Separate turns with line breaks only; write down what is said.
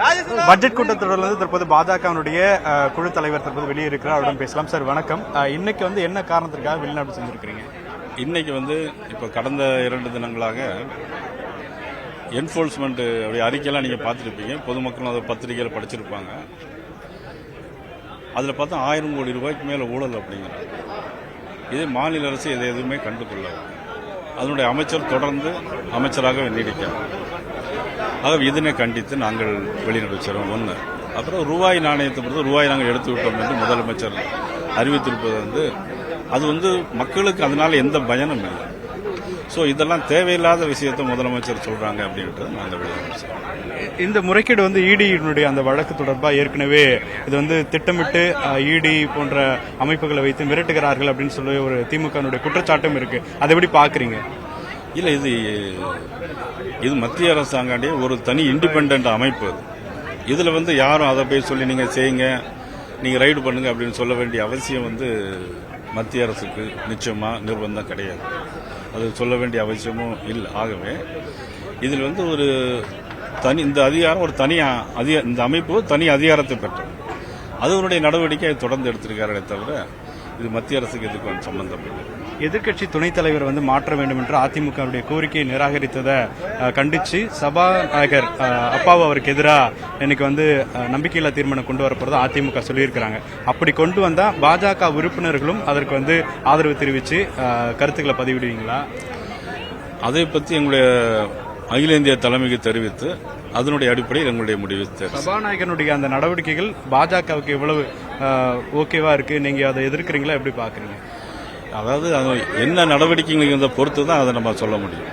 Budget கூட்டத்தொடரில் வந்து தற்போது பாஜகவினுடைய குழு தலைவர் தற்போது வெளியே இருக்கிறார் அவரிடம் பேசலாம். சார் வணக்கம். இன்னைக்கு வந்து என்ன காரணத்திற்காக வெளிநாடு செஞ்சிருக்கிறீங்க
இன்னைக்கு வந்து இப்போ கடந்த இரண்டு தினங்களாக என்ஃபோர்ஸ்மெண்ட் அப்படி அறிக்கையெல்லாம் நீங்கள் பார்த்துருப்பீங்க. பொதுமக்களும் அதை பத்திரிகையில் படிச்சிருப்பாங்க. அதில் பார்த்தா ஆயிரம் கோடி ரூபாய்க்கு மேலே ஊழல் அப்படிங்கிறாங்க. இதே மாநில அரசு இதை எதுவுமே கண்டுகொள்ள அதனுடைய அமைச்சர் தொடர்ந்து அமைச்சராக நீடிக்கிறார் ஆகவே இதனை கண்டித்து நாங்கள் வெளிநடப்பு செய்கிறோம். ஒன்று. அப்புறம் ரூபாய் நாணயத்தை பொறுத்து ரூபாய் நாங்கள் எடுத்து விட்டோம் என்று முதலமைச்சர் அறிவித்திருப்பது வந்து அது வந்து மக்களுக்கு அதனால எந்த பயனும் இல்லை. ஸோ இதெல்லாம் தேவையில்லாத விஷயத்தை முதலமைச்சர் சொல்றாங்க அப்படின்றது நாங்கள் வெளிநடப்பு
இந்த முறைகேடு வந்து இடியினுடைய அந்த வழக்கு தொடர்பாக ஏற்கனவே இது வந்து திட்டமிட்டு இடி போன்ற அமைப்புகளை வைத்து மிரட்டுகிறார்கள் அப்படின்னு சொல்லி ஒரு திமுகனுடைய குற்றச்சாட்டும் இருக்கு. அதை எப்படி பாக்குறீங்க
இல்லை இது இது மத்திய அரசாங்காண்டே ஒரு தனி இண்டிபெண்ட் அமைப்பு. அது இதில் வந்து யாரும் அதை போய் சொல்லி நீங்கள் செய்யுங்க நீங்கள் ரைடு பண்ணுங்க அப்படின்னு சொல்ல வேண்டிய அவசியம் வந்து மத்திய அரசுக்கு நிச்சயமாக நிர்பந்தம் கிடையாது. அது சொல்ல வேண்டிய அவசியமும் இல்லை ஆகவே இதில் வந்து ஒரு தனி இந்த அதிகாரம் ஒரு தனி அதிக இந்த அமைப்பு தனி அதிகாரத்தை பெற்றது. அதனுடைய நடவடிக்கை தொடர்ந்து எடுத்திருக்காரே தவிர இது மத்திய அரசுக்கு இதுக்கு சம்பந்தம்? இல்லை
எதிர்க்கட்சி துணைத் தலைவர் வந்து மாற்ற வேண்டும் என்று அதிமுகவுடைய கோரிக்கையை நிராகரித்ததை கண்டிச்சு சபாநாயகர் அப்பாவு அவருக்கு எதிராக இன்னைக்கு வந்து நம்பிக்கையில்லா தீர்மானம் கொண்டு வரப்போறதா அதிமுக சொல்லியிருக்கிறாங்க. அப்படி கொண்டு வந்தா பாஜக உறுப்பினர்களும் அதற்கு வந்து ஆதரவு தெரிவித்து கருத்துக்களை பதிவிடுவீங்களா?
அதை பற்றி எங்களுடைய அகில இந்திய தலைமைக்கு தெரிவித்து அதனுடைய அடிப்படையில் எங்களுடைய முடிவு
சபாநாயகனுடைய அந்த நடவடிக்கைகள் பாஜகவுக்கு எவ்வளவு அஹ், ஓகேவா இருக்கு? நீங்க அதை எதிர்க்கிறீங்களா? எப்படி பாக்குறீங்க
அதாவது அது என்ன நடவடிக்கைகளுக்கு பொறுத்து தான் அதை நம்ம சொல்ல முடியும்.